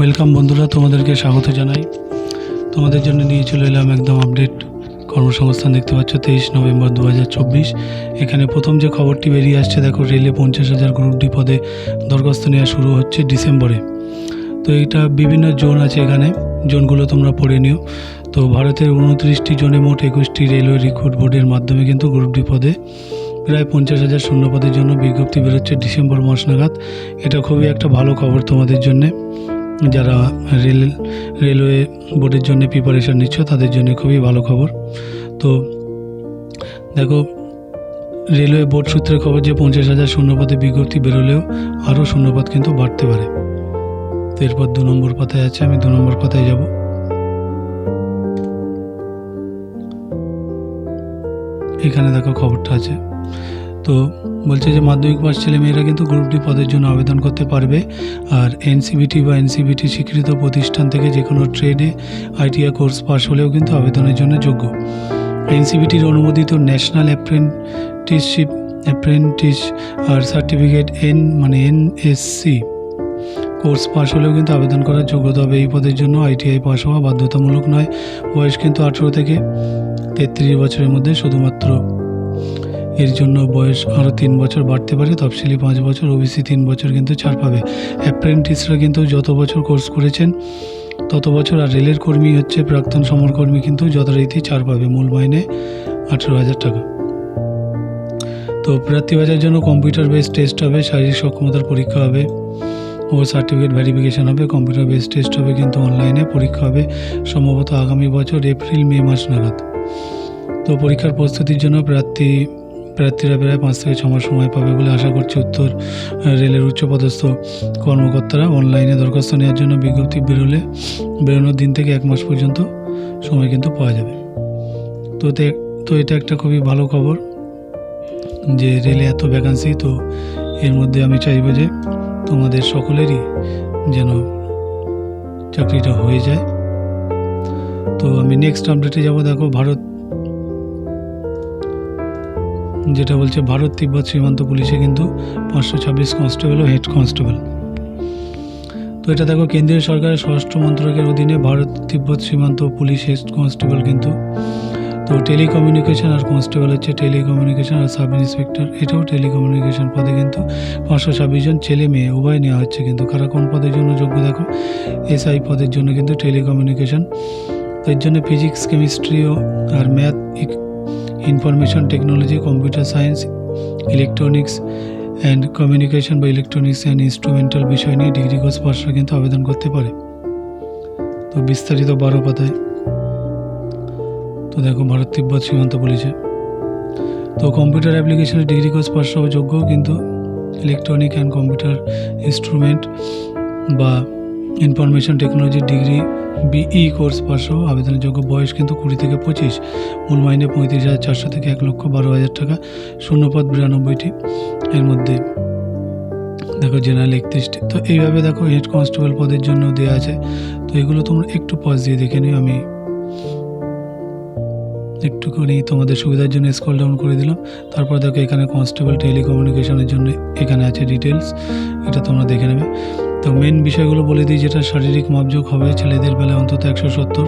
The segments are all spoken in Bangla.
ওয়েলকাম বন্ধুরা, তোমাদেরকে স্বাগত জানাই। তোমাদের জন্য নিয়ে চলে এলাম একদম আপডেট কর্মসংস্থান দেখতে পাচ্ছ, তেইশ নভেম্বর দু হাজার চব্বিশ। এখানে প্রথম যে খবরটি বেরিয়ে আসছে, দেখো, রেলে পঞ্চাশ হাজার গ্রুপ ডি পদে দরখাস্ত নেওয়া শুরু হচ্ছে ডিসেম্বরে। তো এটা বিভিন্ন জোন আছে এখানে, জোনগুলো তোমরা পড়ে নিও। তো ভারতের উনত্রিশটি জোনে মোট একুশটি রেলওয়ে রিক্রুট বোর্ডের মাধ্যমে কিন্তু গ্রুপ ডি পদে প্রায় পঞ্চাশ হাজার শূন্য পদের জন্য বিজ্ঞপ্তি বেরোচ্ছে ডিসেম্বর মাস নাগাদ। এটা খুবই একটা ভালো খবর তোমাদের জন্যে। যারা রেল, রেলওয়ে বোর্ডের জন্য প্রিপারেশন নিচ্ছ, তাদের জন্য খুবই ভালো খবর। তো দেখো, রেলওয়ে বোর্ড সূত্রে খবর যে পঞ্চাশ হাজার শূন্যপদে বিজ্ঞপ্তি বেরোলেও আরও শূন্যপদ কিন্তু বাড়তে পারে। তো এরপর দু নম্বর পাতায় আছে, আমি দু নম্বর পাতায় যাব। এখানে দেখো খবরটা আছে। তো বলছে যে মাধ্যমিক পাস ছেলে মেয়েরা কিন্তু গ্রুপ ডি পদের জন্য আবেদন করতে পারবে। আর এনসিবিটি বা এনসিবিটি স্বীকৃত প্রতিষ্ঠান থেকে যে কোনো ট্রেডে আইটিআই কোর্স পাস হলেও কিন্তু আবেদনের জন্য যোগ্য। এনসিবিটির অনুমোদিত ন্যাশনাল অ্যাপ্রেন্টিসশিপ অ্যাপ্রেন্টিস আর সার্টিফিকেট এন মানে এনএসসি কোর্স পাশ হলেও কিন্তু আবেদন করার যোগ্যতা হবে এই পদের জন্য আইটিআই পাস হওয়া বাধ্যতামূলক নয়। বয়স কিন্তু আঠেরো থেকে তেত্রিশ বছরের মধ্যে শুধুমাত্র। এর জন্য বয়স আরও তিন বছর বাড়তে পারে, তফসিলি পাঁচ বছর ওবিসি তিন বছর কিন্তু ছাড় পাবে। অ্যাপ্রেন্টিসরা কিন্তু যত বছর কোর্স করেছেন, তত বছর আর রেলের কর্মী হচ্ছে প্রাক্তন সমরকর্মী কিন্তু যথারীতি ছাড় পাবে মূল মাইনে আঠেরো হাজার টাকা। তো প্রার্থী বাজার জন্য কম্পিউটার বেস টেস্ট হবে, শারীরিক সক্ষমতার পরীক্ষা হবে ও সার্টিফিকেট ভেরিফিকেশন হবে কম্পিউটার বেস টেস্ট হবে কিন্তু অনলাইনে পরীক্ষা হবে, সম্ভবত আগামী বছর এপ্রিল মে মাস নাগাদ। তো পরীক্ষার প্রস্তুতির জন্য প্রার্থী প্রার্থীরা প্রায় পাঁচ থেকে ছ মাস সময় পাবে বলে আশা করছি উত্তর রেলের উচ্চপদস্থ কর্মকর্তারা অনলাইনে দরখাস্ত নেওয়ার জন্য বিজ্ঞপ্তি বেরোলে, বেরোনোর দিন থেকে এক মাস পর্যন্ত সময় কিন্তু পাওয়া যাবে। তো তো এটা একটা খুবই ভালো খবর যে রেলে এত ভ্যাকান্সি তো এর মধ্যে আমি চাইব যে তোমাদের সকলেরই যেন চাকরিটা হয়ে যায়। তো আমি নেক্সট আপডেটে যাব। দেখো, ভারত যেটা বলছে ভারত তিব্বত সীমান্ত পুলিশে কিন্তু পাঁচশো ছাব্বিশ কনস্টেবল ও হেড কনস্টেবল। তো এটা দেখো, কেন্দ্রীয় সরকারের স্বরাষ্ট্র মন্ত্রকের অধীনে ভারত তিব্বত সীমান্ত পুলিশ হেড কনস্টেবল কিন্তু, তো টেলিকমিউনিকেশন আর কনস্টেবল হচ্ছে টেলিকমিউনিকেশন আর সাব ইন্সপেক্টর। এটাও টেলিকমিউনিকেশন পদে কিন্তু পাঁচশো ছাব্বিশ জন ছেলে মেয়ে, উভয় নেওয়া হচ্ছে কিন্তু। কারা কোন পদের জন্য যোগ্য দেখো, এসআই পদের জন্য কিন্তু টেলিকমিউনিকেশন। তো এর জন্য physics chemistry R math information technology, computer science, electronics and communication বা ইলেকট্রনিক্স অ্যান্ড ইনস্ট্রুমেন্টাল বিষয় নিয়ে ডিগ্রি কোর্স পাশরা কিন্তু আবেদন করতে পারে। তো বিস্তারিত বারো পাতায় তো দেখো ভারত তিব্বত সীমান্ত পুলিশে তো কম্পিউটার অ্যাপ্লিকেশনের ডিগ্রি কোর্স পাশ হওয়া যোগ্য, কিন্তু ইলেকট্রনিক অ্যান্ড কম্পিউটার ইনস্ট্রুমেন্ট বা information technology degree BE course pass হওয়া আবেদনের যোগ্য বয়স কিন্তু কুড়ি থেকে পঁচিশ। মূল মাইনে পঁয়ত্রিশ হাজার চারশো থেকে এক লক্ষ বারো হাজার টাকা। শূন্যপদ বিরানব্বইটি এর মধ্যে। দেখো জেনারেল একত্রিশটি। তো এইভাবে দেখো হেড কনস্টেবল পদের জন্য দেওয়া আছে। তো এগুলো তোমরা একটু পজ দিয়ে দেখে নিও। আমি একটুখানি তোমাদের সুবিধার জন্য স্কল ডাউন করে দিলাম। তারপর দেখো এখানে কনস্টেবল টেলিকমিউনিকেশনের জন্য এখানে আছে ডিটেলস এটা তোমরা দেখে নেবে। তো মেন বিষয়গুলো বলে দিই, যেটা শারীরিক মাপযোগ হবে ছেলেদের বেলায় অন্তত একশো সত্তর,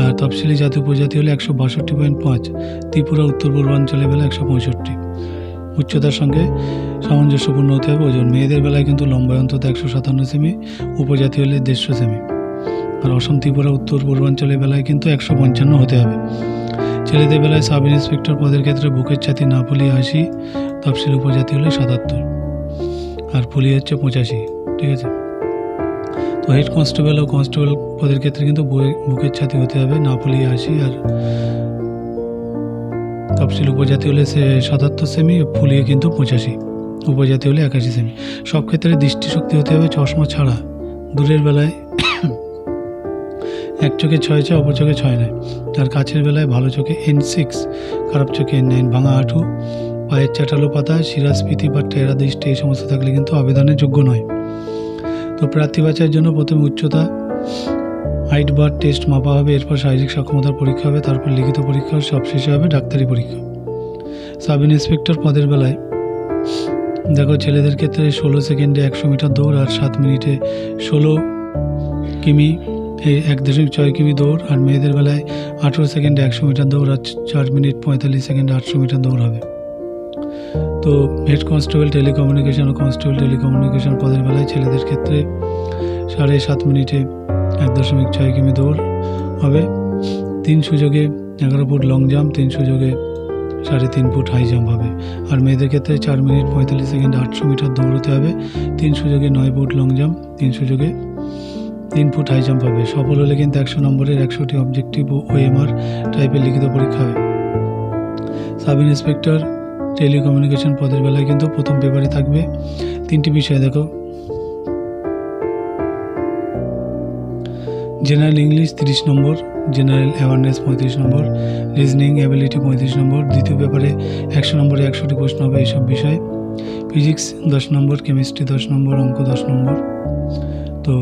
আর তফসিলি জাতি উপজাতি হলে একশো বাষট্টি পয়েন্ট পাঁচ, ত্রিপুরা, উত্তর পূর্বাঞ্চলে বেলা একশো পঁয়ষট্টি। উচ্চতার সঙ্গে সামঞ্জস্যপূর্ণ হতে হবে ওজন। মেয়েদের বেলায় কিন্তু লম্বায় অন্তত একশো সাতান্ন সেমি, উপজাতি হলে দেড়শো সেমি। আর অসম, ত্রিপুরা, উত্তর পূর্বাঞ্চলের বেলায় কিন্তু একশো পঞ্চান্ন হতে হবে। ছেলেদের বেলায় সাব ইন্সপেক্টর পদের ক্ষেত্রে বুকের ছাতি না ফুলিয়ে আশি, তফসিল উপজাতি হলে সাতাত্তর, আর ফুলি হচ্ছে পঁচাশি। ঠিক আছে। তো হেড কনস্টেবল ও কনস্টেবল পদের ক্ষেত্রে কিন্তু বুকের ছাতি হতে হবে, না ফুলিয়ে আশি আর তফসিল উপজাতি হলে সে সাতাত্তর সেমি ফুলিয়ে কিন্তু পঁচাশি। উপজাতি হলে একাশি সেমি সব ক্ষেত্রে দৃষ্টিশক্তি হতে হবে চশমা ছাড়া। দূরের বেলায় এক চোখে ছয় ছয় অপর চোখে ছয় নয়। তার কাছের বেলায় ভালো চোখে এন সিক্স খারাপ চোখে এন নাইন ভাঙা হাঁটু, পায়ের চাটালো পাতা শিরাস্ফীতি বা টেরা দৃষ্টি, এই সমস্ত থাকলে কিন্তু আবেদনের যোগ্য নয়। তো প্রার্থী বাছাইয়ের জন্য প্রথমে উচ্চতা হাইট বার টেস্ট মাপা হবে, এরপর শারীরিক সক্ষমতার পরীক্ষা হবে, তারপর লিখিত পরীক্ষা সব সবশেষে হবে ডাক্তারি পরীক্ষা। সাব ইন্সপেক্টর পদের বেলায়, দেখো ছেলেদের ক্ষেত্রে ষোলো সেকেন্ডে একশো মিটার দৌড় আর সাত মিনিটে ষোলো কিমি এক দশমিক ছয় কিমি দৌড়, আর মেয়েদের বেলায় আঠেরো সেকেন্ডে একশো মিটার দৌড় আর চার মিনিট পঁয়তাল্লিশ সেকেন্ডে আটশো মিটার দৌড় হবে। তো হেড কনস্টেবল টেলিকমিউনিকেশন ও কনস্টেবল টেলিকমিউনিকেশন পদের বেলায় ছেলেদের ক্ষেত্রে সাড়ে সাত মিনিটে এক দশমিক ছয় কিমি দৌড় হবে। তিন সুযোগে এগারো ফুট লং জাম্প তিন সুযোগে সাড়ে তিন ফুট হাই জাম্প হবে। আর মেয়েদের ক্ষেত্রে চার মিনিট পঁয়তাল্লিশ সেকেন্ড আটশো মিটার দৌড়তে হবে। তিন সুযোগে নয় ফুট লং জাম্প তিন সুযোগে তিন ফুট হাই জাম্প হবে। সফল হলে কিন্তু একশো নম্বরের একশোটি অবজেক্টিভ ও ওএমআর টাইপের লিখিত পরীক্ষা হবে। সাব ইন্সপেক্টর টেলিকমিউনিকেশন পদের বেলায় কিন্তু প্রথম পেপারে থাকবে। তিনটি বিষয় দেখো। জেনারেল ইংলিশ তিরিশ নম্বর জেনারেল অ্যাওয়ারনেস পঁয়ত্রিশ নম্বর রিজনিং অ্যাবিলিটি পঁয়ত্রিশ নম্বর, দ্বিতীয় পেপারে একশো নম্বরে একশোটি প্রশ্ন হবে এইসব বিষয়। ফিজিক্স দশ নম্বর কেমিস্ট্রি দশ নম্বর, অঙ্ক দশ নম্বর। তো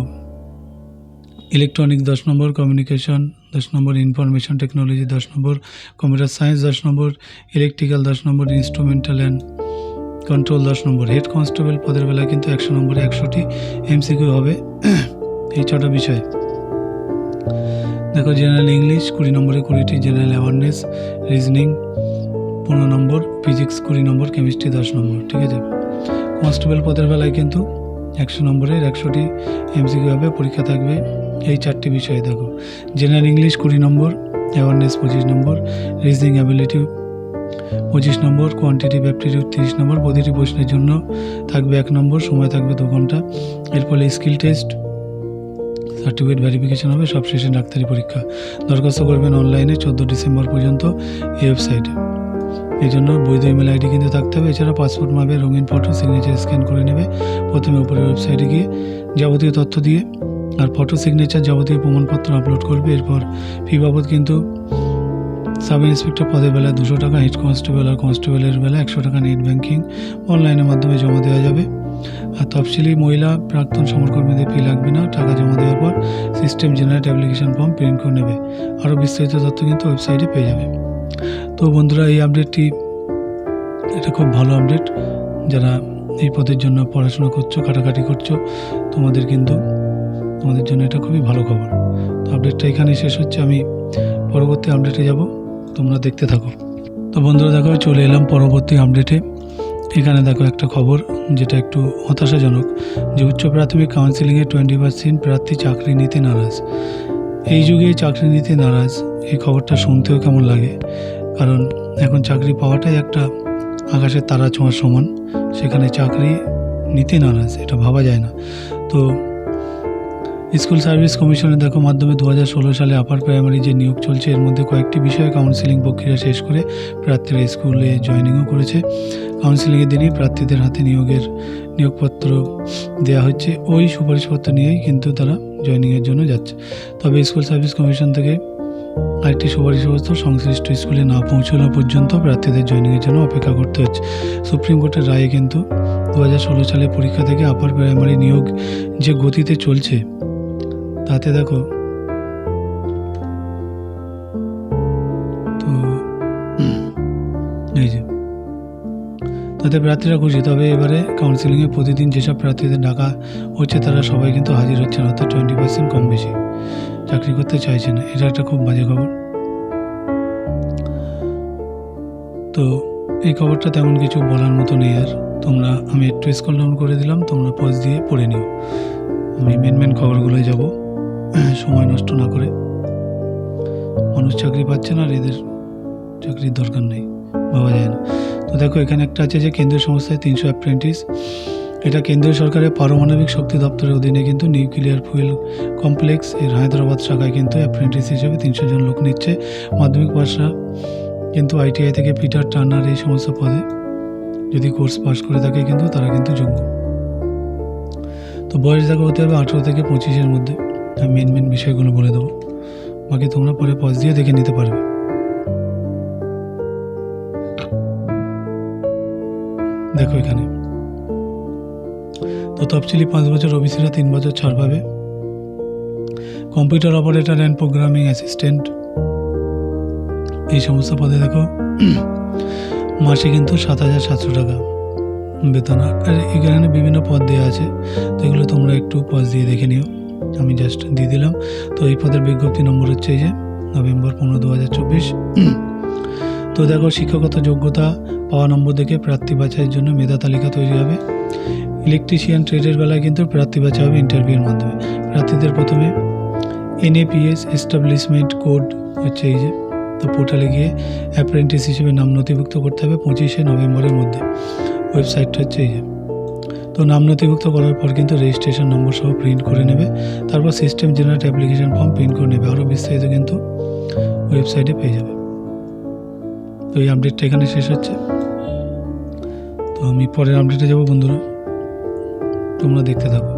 ইলেকট্রনিক্স দশ নম্বর কমিউনিকেশন দশ নম্বর ইনফরমেশন টেকনোলজি, দশ নম্বর কম্পিউটার সায়েন্স, দশ নম্বর ইলেকট্রিক্যাল, দশ নম্বর ইনস্ট্রুমেন্টাল অ্যান্ড কন্ট্রোল, দশ নম্বর হেড কনস্টেবল পদের বেলায় কিন্তু একশো নম্বরে একশোটি এমসিকিউ হবে। এই ছটা বিষয়। দেখো, জেনারেল ইংলিশ কুড়ি নম্বরে কুড়িটি, জেনারেল অ্যাওয়ারনেস, রিজনিং পনেরো নম্বর, ফিজিক্স কুড়ি নম্বর, কেমিস্ট্রি দশ নম্বর, ঠিক আছে? কনস্টেবল পদের বেলায় কিন্তু একশো নম্বরের একশোটি এমসিকিউ হবে, পরীক্ষা থাকবে। এই চারটি বিষয়ে দেখো। জেনারেল ইংলিশ কুড়ি নম্বর অ্যাওয়ারনেস পঁচিশ নম্বর রিজনিং অ্যাবিলিটি পঁচিশ নম্বর কোয়ান্টিটি অ্যাপটিটিউড তিরিশ নম্বর, প্রতিটি প্রশ্নের জন্য থাকবে এক নম্বর, সময় থাকবে দু ঘণ্টা। এর ফলে স্কিল টেস্ট সার্টিফিকেট ভেরিফিকেশন হবে, সবশেষে ডাক্তারি পরীক্ষা। দরখাস্ত করবেন অনলাইনে চোদ্দ ডিসেম্বর পর্যন্ত এই ওয়েবসাইটে এই জন্য বৈধ ইমেল আইডি কিন্তু থাকতে হবে। এছাড়া পাসপোর্ট মাপে রঙিন ফটো সিগনেচার স্ক্যান করে নেবে। প্রথমে উপরের ওয়েবসাইটে গিয়ে যাবতীয় তথ্য দিয়ে আর ফটো সিগনেচার যাবতীয় প্রমাণপত্র আপলোড করবে। এরপর ফি বাবদ কিন্তু সাব ইন্সপেক্টর পদের বেলা দুশো টাকা হেড কনস্টেবল আর কনস্টেবলের বেলা একশো টাকা নেট ব্যাঙ্কিং অনলাইনের মাধ্যমে জমা দেওয়া যাবে। আর তফসিলি মহিলা প্রাক্তন সমরকর্মীদের ফি লাগবে না। টাকা জমা দেওয়ার পর system generate application form print করে নেবে। আরও বিস্তারিত তথ্য কিন্তু ওয়েবসাইটে পেয়ে যাবে। তো বন্ধুরা, এই আপডেটটি এটা খুব ভালো আপডেট যারা এই পদের জন্য পড়াশোনা করছ, কাটাকাটি করছ, তোমাদের কিন্তু তোমাদের জন্য এটা খুবই ভালো খবর। তো আপডেটটা এখানে শেষ হচ্ছে, আমি পরবর্তী আপডেটে যাব। তোমরা দেখতে থাকো। তো বন্ধুরা দেখো, চলে এলাম পরবর্তী আপডেটে এখানে দেখো একটা খবর, যেটা একটু হতাশাজনক, যে উচ্চ প্রাথমিক কাউন্সিলিংয়ে টোয়েন্টি পার্সেন্ট প্রার্থী চাকরি নিতে নারাজ। এই যুগে চাকরি নিতে নারাজ, এই খবরটা শুনতেও কেমন লাগে? কারণ এখন চাকরি পাওয়াটাই একটা আকাশের তারা ছোঁয়ার সমান। সেখানে চাকরি নিতে নারাজ, এটা ভাবা যায় না। তো স্কুল সার্ভিস কমিশনের দেখো মাধ্যমে দু হাজার ষোলো সালে আপার প্রাইমারি যে নিয়োগ চলছে, এর মধ্যে কয়েকটি বিষয়ে কাউন্সিলিং প্রক্রিয়া শেষ করে প্রার্থীরা স্কুলে জয়েনিংও করেছে। কাউন্সিলিংয়ের দিনই প্রার্থীদের হাতে নিয়োগের নিয়োগপত্র দেওয়া হচ্ছে। ওই সুপারিশপত্র নিয়েই কিন্তু তারা জয়েনিংয়ের জন্য যাচ্ছে। তবে স্কুল সার্ভিস কমিশন থেকে আরেকটি সুপারিশপত্র সংশ্লিষ্ট স্কুলে না পৌঁছানো পর্যন্ত প্রার্থীদের জয়েনিংয়ের জন্য অপেক্ষা করতে হচ্ছে। সুপ্রিম কোর্টের রায়ে কিন্তু দু হাজার ষোলো সালে পরীক্ষা থেকে আপার প্রাইমারি নিয়োগ যে গতিতে চলছে তাতে দেখো। তো এই যে। তাতে প্রার্থীরা খুশি। তবে এবারে কাউন্সিলিংয়ে প্রতিদিন যেসব প্রার্থীদের ডাকা হচ্ছে তারা সবাই কিন্তু হাজির হচ্ছে না অর্থাৎ টোয়েন্টি পার্সেন্ট কম বেশি। চাকরি করতে চাইছে না। এটা একটা খুব বাজে খবর। তো এই খবরটা তেমন কিছু বলার মতো নেই আর। তোমরা আমি একটু স্কল ডাউন করে দিলাম তোমরা পজ দিয়ে পড়ে নিও। আমি মেন মেন খবরগুলোয় যাব। সময় নষ্ট না করে। মানুষ চাকরি পাচ্ছে না আর এদের চাকরির দরকার নেই, ভাবা যায় না। তো দেখো, এখানে একটা আছে যে কেন্দ্রীয় সংস্থায় তিনশো অ্যাপ্রেন্টিস এটা কেন্দ্রীয় সরকারের পারমাণবিক শক্তি দপ্তরের অধীনে কিন্তু নিউক্লিয়ার ফুয়েল কমপ্লেক্স এর হায়দ্রাবাদ শাখায় কিন্তু অ্যাপ্রেন্টিস হিসেবে তিনশো জন লোক নিচ্ছে। মাধ্যমিক পাশরা কিন্তু আইটিআই থেকে পিটার, টার্নার এই সমস্ত পদে। যদি কোর্স পাস করে থাকে কিন্তু তারা কিন্তু যোগ্য। তো বয়স দেখো হতে হবে আঠেরো থেকে পঁচিশের মধ্যে। আমি মেন মেন বিষয়গুলো বলে দেবো। বাকি তোমরা পরে পজ দিয়ে দেখে নিতে পারবে। দেখো এখানে। তো তফসিলি পাঁচ বছর ওবিসিরা তিন বছর ছাড় পাবে। Computer operator and programming assistant এই সমস্ত পদে দেখো। মাসে কিন্তু সাত হাজার সাতশো টাকা বেতন। আর এখানে বিভিন্ন পদ দেওয়া আছে। তো এগুলো তোমরা একটু পজ দিয়ে দেখে নিও। আমি জাস্ট দিয়ে দিলাম। তো এই পদের বিজ্ঞপ্তি নম্বর হচ্ছে এই যে, নভেম্বর পনেরো দু হাজার চব্বিশ। তো দেখো, শিক্ষাগত যোগ্যতা পাওয়া নম্বর দেখে প্রার্থী বাছাইয়ের জন্য মেধা তালিকা তৈরি হবে। ইলেকট্রিশিয়ান ট্রেডের বেলায় কিন্তু প্রার্থী বাছা হবে ইন্টারভিউর মাধ্যমে। প্রার্থীদের প্রথমে এনএপিএস এস্টাবলিশমেন্ট কোড হচ্ছে এই যে, তো পোর্টালে গিয়ে অ্যাপ্রেন্টিস হিসেবে নাম নথিভুক্ত করতে হবে পঁচিশে নভেম্বরের মধ্যে। ওয়েবসাইটটা হচ্ছে এই যে। তো নাম নথিভুক্ত করার পর কিন্তু রেজিস্ট্রেশন নম্বর সহ প্রিন্ট করে নেবে। তারপর system generate application form print করে নেবে। আরও বিস্তারিত কিন্তু ওয়েবসাইটে পেয়ে যাবে। তো এই আপডেটটা এখানে শেষ হচ্ছে। তো আমি পরের আপডেটে যাব বন্ধুরা। তোমরা দেখতে থাকো।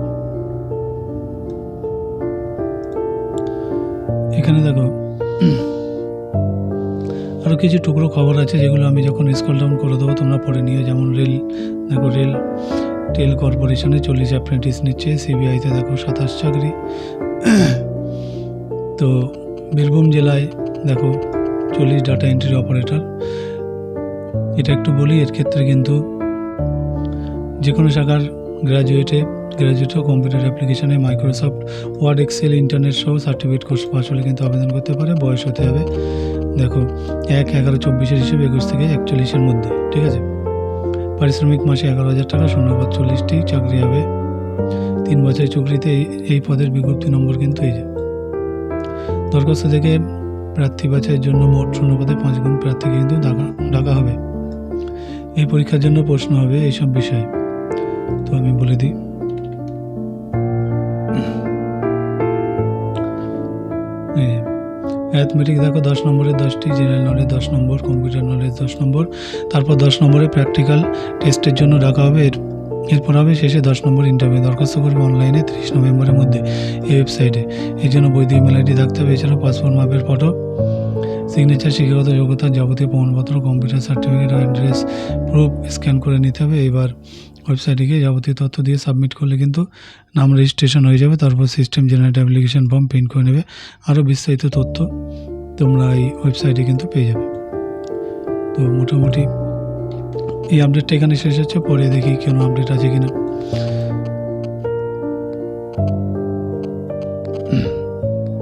এখানে দেখো আরও কিছু টুকরো খবর আছে যেগুলো আমি যখন স্কল ডাউন করে দেবো, তোমরা পড়ে নিও। যেমন রেল দেখো রেল টেল কর্পোরেশনে চল্লিশ অ্যাপ্রেন্টিস নিচ্ছে সিবিআইতে দেখো সাতাশ চাকরি। তো বীরভূম জেলায় দেখো চল্লিশ ডাটা এন্ট্রি অপারেটর এটা একটু বলি, এর ক্ষেত্রে কিন্তু যে কোনো শাখার গ্র্যাজুয়েটে গ্র্যাজুয়েট কম্পিউটার অ্যাপ্লিকেশনে মাইক্রোসফট ওয়ার্ড এক্সেল ইন্টারনেট সহ সার্টিফিকেট কোর্স পাস হলে কিন্তু আবেদন করতে পারে, বয়স হতে হবে, দেখো এক এগারো চব্বিশের হিসেবে একুশ থেকে একচল্লিশের মধ্যে, ঠিক আছে? পারিশ্রমিক মাসে এগারো হাজার টাকা শূন্যপদ চল্লিশটি, চাকরি হবে তিন বছরের চুক্তিতে এই পদের বিজ্ঞপ্তি নম্বর কিন্তু এই যে। দরখাস্ত থেকে প্রার্থী বাছাইয়ের জন্য মোট শূন্যপদে পাঁচ গুণ প্রার্থীকে কিন্তু ডাকা হবে। এই পরীক্ষার জন্য প্রশ্ন হবে এইসব বিষয়ে। তো আমি বলে দিই। অ্যাথমেটিক দেখো, দশ নম্বরে দশটি জেনারেল নলেজ দশ নম্বর কম্পিউটার নলেজ দশ নম্বর। তারপর দশ নম্বরে প্র্যাকটিক্যাল টেস্টের জন্য ডাকা হবে। এর, এরপর হবে শেষে দশ নম্বর ইন্টারভিউ দরখাস্ত করবে অনলাইনে তিরিশ নভেম্বরের মধ্যে, এই ওয়েবসাইটে এর জন্য বৈধ ইমেল আইডি থাকতে হবে। এছাড়াও পাসপোর্ট মাপের ফটো সিগনেচার শিক্ষাগত যোগ্যতা, যাবতীয় প্রমাণপত্র computer certificate address proof scan করে নিতে হবে। এবার ওয়েবসাইটে গিয়ে যাবতীয় তথ্য দিয়ে সাবমিট করলে কিন্তু নাম রেজিস্ট্রেশন হয়ে যাবে, তারপর system generate application form print করে নেবে। আরও বিস্তারিত তথ্য তোমরা এই ওয়েবসাইটে কিন্তু পেয়ে যাবে। তো মোটামুটি এই আপডেটটা এখানে শেষ হচ্ছে, পরে দেখি কোনো আপডেট আছে কিনা।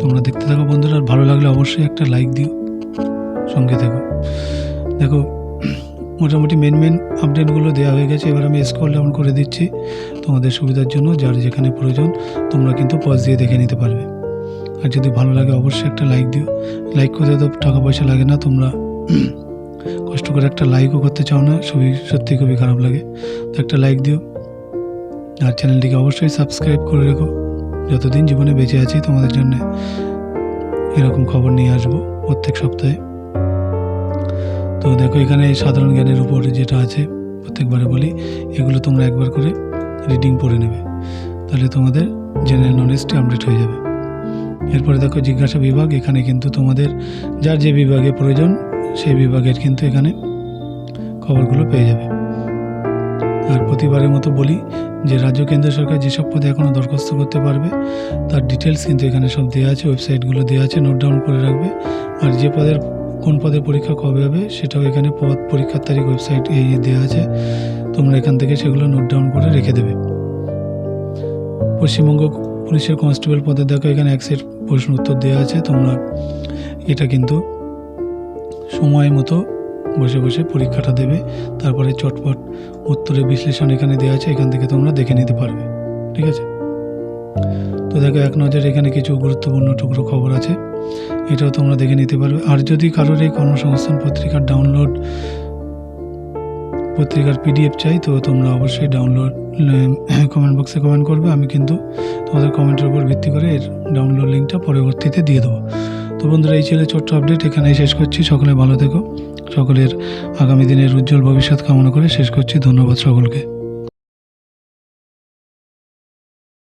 তোমরা দেখতে থাকো বন্ধুরা, আর ভালো লাগলে অবশ্যই একটা লাইক দিও, সঙ্গে থাকো। দেখো মোটামুটি মেন মেন আপডেটগুলো দেওয়া হয়ে গেছে। এবার আমি স্কল ডাউন করে দিচ্ছি তোমাদের সুবিধার জন্য, যার যেখানে প্রয়োজন, তোমরা কিন্তু পজ দিয়ে দেখে নিতে পারবে। আর যদি ভালো লাগে, অবশ্যই একটা লাইক দিও। লাইক করতে তো টাকা পয়সা লাগে না, তোমরা কষ্ট করে একটা লাইকও করতে চাও না, খুবই, সত্যি খুবই খারাপ লাগে। তো একটা লাইক দিও। আর চ্যানেলটিকে অবশ্যই সাবস্ক্রাইব করে রেখো। যতদিন জীবনে বেঁচে আছি, তোমাদের জন্য এরকম খবর নিয়ে আসব প্রত্যেক সপ্তাহে। তো দেখো, এখানে সাধারণ জ্ঞানের উপর যেটা আছে, প্রত্যেকবারে বলি, এগুলো তোমরা একবার করে রিডিং পড়ে নেবে। তাহলে তোমাদের জেনারেল নলেজটি আপডেট হয়ে যাবে। এরপরে দেখো, জিজ্ঞাসা বিভাগ, এখানে কিন্তু তোমাদের যার যে বিভাগে প্রয়োজন, সেই বিভাগের কিন্তু এখানে খবরগুলো পেয়ে যাবে। আর প্রতিবারের মতো বলি যে, রাজ্য, কেন্দ্র সরকার যেসব পদে এখনও দরখাস্ত করতে পারবে, তার ডিটেলস কিন্তু এখানে সব দেওয়া আছে ওয়েবসাইটগুলো দেওয়া আছে নোট ডাউন করে রাখবে। আর যে পদের কোন পদের পরীক্ষা কবে হবে সেটাও এখানে পদ পরীক্ষার তারিখ ওয়েবসাইট এই দেওয়া আছে। তোমরা এখান থেকে সেগুলো নোট ডাউন করে রেখে দেবে। পশ্চিমবঙ্গ পুলিশের কনস্টেবল পদে দেখো, এখানে এক সেট প্রশ্ন উত্তর দেওয়া আছে। তোমরা এটা কিন্তু সময় মতো বসে বসে পরীক্ষাটা দেবে। তারপরে চটপট উত্তরের বিশ্লেষণ এখানে দেওয়া আছে, এখান থেকে তোমরা দেখে নিতে পারবে। ঠিক আছে? তো দেখো, এক নজর এখানে কিছু গুরুত্বপূর্ণ টুকরো খবর আছে। এটাও তোমরা দেখে নিতে পারবে। আর যদি কারোর এই কর্মসংস্থান পত্রিকার ডাউনলোড পত্রিকার পিডিএফ চাই, তো তোমরা অবশ্যই ডাউনলোড কমেন্ট বক্সে কমেন্ট করবে। আমি কিন্তু তোমাদের কমেন্টের উপর ভিত্তি করে এর ডাউনলোড লিঙ্কটা পরবর্তীতে দিয়ে দেবো। তো বন্ধুরা, এই ছিল ছোট্ট আপডেট এখানেই শেষ করছি। সকলে ভালো থেকো। সকলের আগামী দিনের উজ্জ্বল ভবিষ্যৎ কামনা করে শেষ করছি। ধন্যবাদ সকলকে।